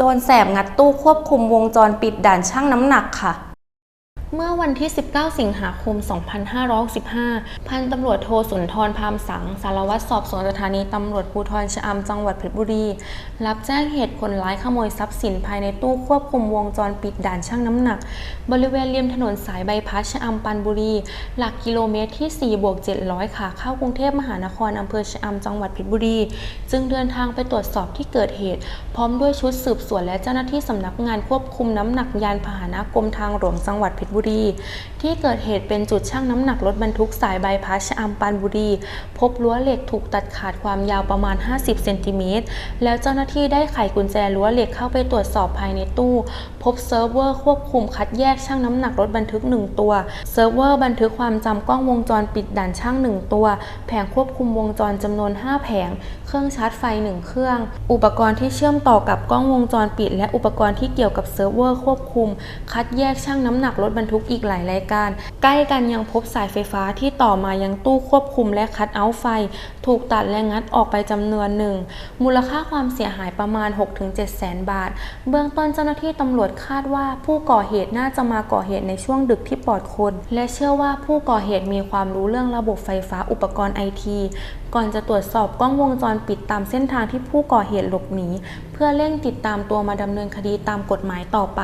จรแสบงัดตู้ควบคุมวงจรปิดด่านช่างน้ำหนักค่ะ เมื่อวันที่ 19 สิงหาคม 2565 พันตำรวจโทสุนทรพามสัง สารวัตรสอบสวนสถานีตำรวจภูธรชะอำจังหวัดเพชรบุรี รับแจ้งเหตุคนร้ายขโมยทรัพย์สินภายในตู้ควบคุมวงจรปิดด่านช่างน้ำหนัก บริเวณริมถนนสายใบพัดชะอำปันบุรี หลักกิโลเมตรที่ 4 บวก 700ค่ะเข้ากรุงเทพมหานครอำเภอชะอำจังหวัดเพชรบุรี จึงเดินทางไปตรวจสอบที่เกิดเหตุ พร้อมด้วยชุดสืบสวนและเจ้าหน้าที่สำนักงานควบคุมน้ำหนักยานพาหนะกรมทางหลวงจังหวัดเพชรบุรีที่เกิดเหตุเป็นจุดชั่งน้ำหนักรถบรรทุกสายใบายพัดชะอำปันบุรี พบรั้วเหล็กถูกตัดขาดความยาวประมาณ 50 เซนติเมตร แล้วเจ้าหน้าที่ได้ไขกุญแจรั้วเหล็กเข้าไปตรวจสอบภายในตู้ พบเซิร์ฟเวอร์ควบคุมคัดแยกชั่งน้ำหนักรถบรรทุก 1 ตัว เซิร์ฟเวอร์บันทึกความจำกล้องวงจรปิดด่านช่าง 1 ตัว แผงควบคุมวงจรจำนวน 5 แผง เครื่องชาร์จไฟ 1 เครื่อง อุปกรณ์ที่เชื่อมต่อกับกล้องวงจรปิด และอุปกรณ์ที่เกี่ยวกับเซิร์ฟเวอร์ควบคุม คัดแยกชั่งน้ำหนักรถบรรทุกอีกหลายรายการ ใกล้กันยังพบสายไฟฟ้าที่ต่อมายังตู้ควบคุมและคัดเอาท์ไฟ ถูกตัดและงัดออกไปจำนวนหนึ่ง มูลค่าความเสียหายประมาณ 6-7 แสนบาท เบื้องต้นเจ้าหน้าที่ตำรวจคาดว่าผู้ก่อเหตุน่าจะมาก่อเหตุในช่วงดึกที่ปลอดคน และเชื่อว่าผู้ก่อเหตุมีความรู้เรื่องระบบไฟฟ้าอุปกรณ์ไอทีก่อนจะตรวจสอบกล้องวงจรปิดตามเส้นทางที่ผู้ก่อเหตุหลบหนี เพื่อเร่งติดตามตัวมาดำเนินคดีตามกฎหมายต่อไป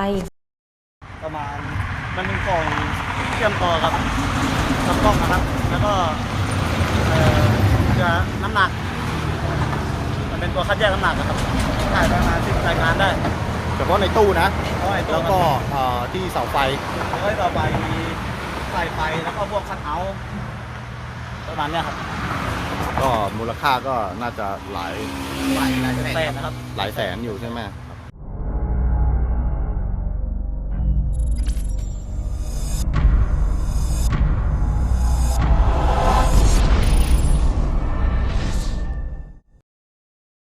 ประมาณ มันเป็นกล่องเชื่อมต่อกับลำกล้องนะครับ แล้วก็เอ่อจะน้ำหนัก มันเป็นตัวคัดแยกน้ำหนักนะครับได้ประมาณสิบรายการได้เฉพาะในตู้นะเพราะไอ้ตัวแล้วก็เอ่อที่เสาไฟแล้วก็ต่อไปมีสายไฟแล้วก็พวกคัดเอาท์ประมาณเนี้ยครับ ก็มูลค่าก็น่าจะหลายหลายหลายแสนนะครับ หลายแสนอยู่ใช่ไหม